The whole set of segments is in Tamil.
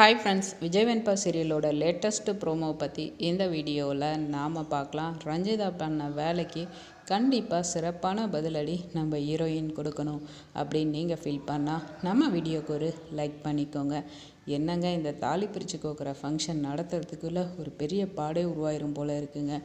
ஹாய் ஃப்ரெண்ட்ஸ் விஜய் வெண்பா சீரியலோட லேட்டஸ்ட்டு ப்ரோமோ பற்றி இந்த வீடியோவில் நாம் பார்க்கலாம். ரஞ்சிதா பண்ண வேலைக்கு கண்டிப்பாக சிறப்பான பதிலடி நம்ம ஹீரோயின் கொடுக்கணும் அப்படின்னு நீங்கள் ஃபீல் பண்ணால் நம்ம வீடியோக்கு ஒரு லைக் பண்ணிக்கோங்க. என்னங்க இந்த தாலி பிரித்து கோக்குற ஃபங்க்ஷன் நடத்துறதுக்குள்ளே ஒரு பெரிய பாடே உருவாயிரும் போல் இருக்குங்க.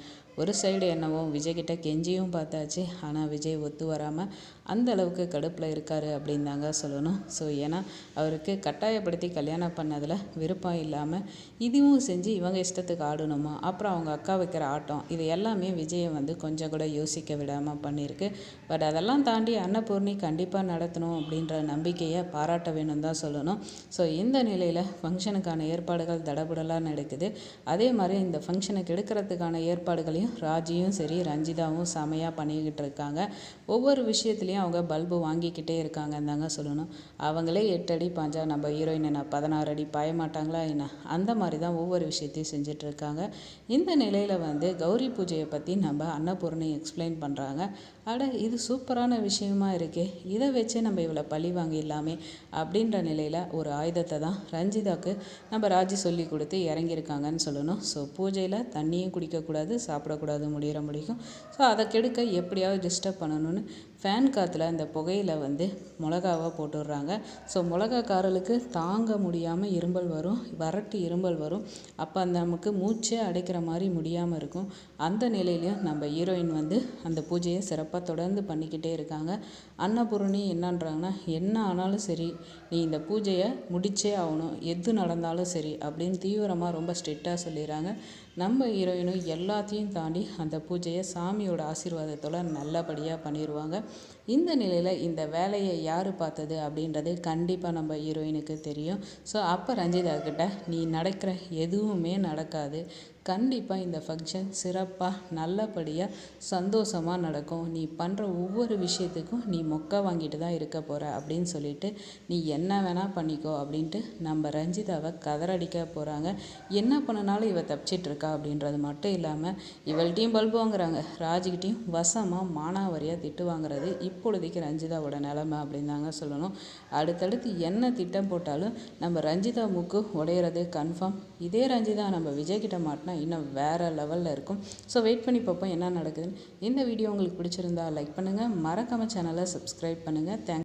ஒரு சைடு என்னவோ விஜய்கிட்ட கெஞ்சியும் பார்த்தாச்சு. ஆனால் விஜய் ஒத்து வராமல் அந்த அளவுக்கு கடுப்பில் இருக்கார் அப்படின்னு தாங்க சொல்லணும். ஸோ ஏன்னா அவருக்கு கட்டாயப்படுத்தி கல்யாணம் பண்ணதில் விருப்பம் இல்லாமல் இதுவும் செஞ்சு இவங்க இஷ்டத்துக்கு ஆடணுமா? அப்புறம் அவங்க அக்கா வைக்கிற ஆட்டம் இது எல்லாமே விஜயை வந்து கொஞ்சம் கூட யோசிக்க விடாமல் பண்ணியிருக்கு. பட் அதெல்லாம் தாண்டி அன்னபூர்ணி கண்டிப்பாக நடத்தணும் அப்படின்ற நம்பிக்கையை பாராட்ட வேணும் தான் சொல்லணும். ஸோ இந்த நிலையில் ஃபங்க்ஷனுக்கான ஏற்பாடுகள் தடபுடலாக நடக்குது. அதே மாதிரி இந்த ஃபங்க்ஷனுக்கு எடுக்கிறதுக்கான ஏற்பாடுகளையும் ராஜியும் சரி ரஞ்சிதாவும் செமையாக பண்ணிக்கிட்டு இருக்காங்க. ஒவ்வொரு விஷயத்துலையும் அவங்க பல்பு வாங்கிக்கிட்டே இருக்காங்கன்னு தாங்க சொல்லணும். அவங்களே எட்டு அடி பாஞ்சா நம்ம ஹீரோயின் என்ன பதினாறு அடி பாய மாட்டாங்களா என்ன? அந்த மாதிரி தான் ஒவ்வொரு விஷயத்தையும் செஞ்சுட்டு இருக்காங்க. இந்த நிலையில் வந்து கௌரி பூஜையை பற்றி நம்ம அன்னபூர்ணி எக்ஸ்பிளைன் பண்ணுறாங்க அட இது சூப்பரான விஷயமா இருக்கே. இதை வச்சு நம்ம இவ்வளோ பழி வாங்கிடலாமே அப்படின்ற நிலையில் ஒரு ஆயுதத்தை தான் ரஞ்சிதாவுக்கு நம்ம ராஜி சொல்லி கொடுத்து இறங்கியிருக்காங்கன்னு சொல்லணும். ஸோ பூஜையில் தண்ணியும் குடிக்கக்கூடாது சாப்பிடக்கூடாது முடிகிற முடிக்கும். ஸோ அதை கெடுக்க எப்படியாவது டிஸ்டர்ப் பண்ணணும்னு ஃபேன் காற்றுல அந்த புகையில் வந்து மிளகாவை போட்டுடுறாங்க. ஸோ மிளகா காரலுக்கு தாங்க முடியாமல் இரும்பல் வரும் வறட்டு இரும்பல் வரும். அப்போ அந்த நமக்கு மூச்சே அடைக்கிற மாதிரி முடியாமல் இருக்கும். அந்த நிலையிலையும் நம்ம ஹீரோயின் வந்து அந்த பூஜையை சிறப்பாக தொடர்ந்து பண்ணிக்கிட்டே இருக்காங்க. அன்னபூரணி என்னன்றாங்கன்னா என்ன ஆனாலும் சரி நீ இந்த பூஜையை முடிச்சே ஆகணும். எது நடந்தாலும் சரி அப்படின்னு தீவிரமாக ரொம்ப ஸ்ட்ரிக்டாக சொல்லிடுறாங்க. நம்ம ஹீரோயினும் எல்லாத்தையும் தாண்டி அந்த பூஜையை சாமியோட ஆசீர்வாதத்தோட நல்லபடியாக பண்ணிடுவாங்க. இந்த நிலையில் இந்த வேலையை யார் பார்த்தது அப்படின்றது கண்டிப்பாக நம்ம ஹீரோயினுக்கு தெரியும். ஸோ அப்போ ரஞ்சிதா கிட்ட நீ நடக்கிற எதுவுமே நடக்காது. கண்டிப்பாக இந்த ஃபங்க்ஷன் சிறப்பாக நல்லபடியாக சந்தோஷமாக நடக்கும். நீ பண்ணுற ஒவ்வொரு விஷயத்துக்கும் நீ மொக்க வாங்கிட்டு தான் இருக்க போகிற அப்படின்னு சொல்லிட்டு நீ என்ன வேணால் பண்ணிக்கோ அப்படின்ட்டு நம்ம ரஞ்சிதாவை கதறடிக்க போகிறாங்க என்ன பண்ணினாலும் இவ தப்பிச்சிட்டு இருக்கா அப்படின்றது மட்டும் இல்லாமல் இவள்கிட்டையும் பல்பு வாங்குறாங்க. ராஜுக்கிட்டையும் வசமாக மானாவரியாக திட்டு வாங்குறது இப்பொழுதைக்கு ரஞ்சிதாவோட நிலமை அப்படின்னு தாங்க சொல்லணும். அடுத்தடுத்து என்ன திட்டம் போட்டாலும் நம்ம ரஞ்சிதா மூக்கு உடையிறது கன்ஃபார்ம் இதே ரஞ்சிதா நம்ம விஜய்கிட்ட மாட்டினா இன்னும் வேறு லெவலில் இருக்கும். ஸோ வெயிட் பண்ணி பார்ப்போம் என்ன நடக்குதுன்னு. இந்த வீடியோ உங்களுக்கு பிடிச்சிருந்தா லைக் பண்ணுங்கள் மறக்காமல் சேனலை சப்ஸ்கிரைப் பண்ணுங்கள் தேங்க்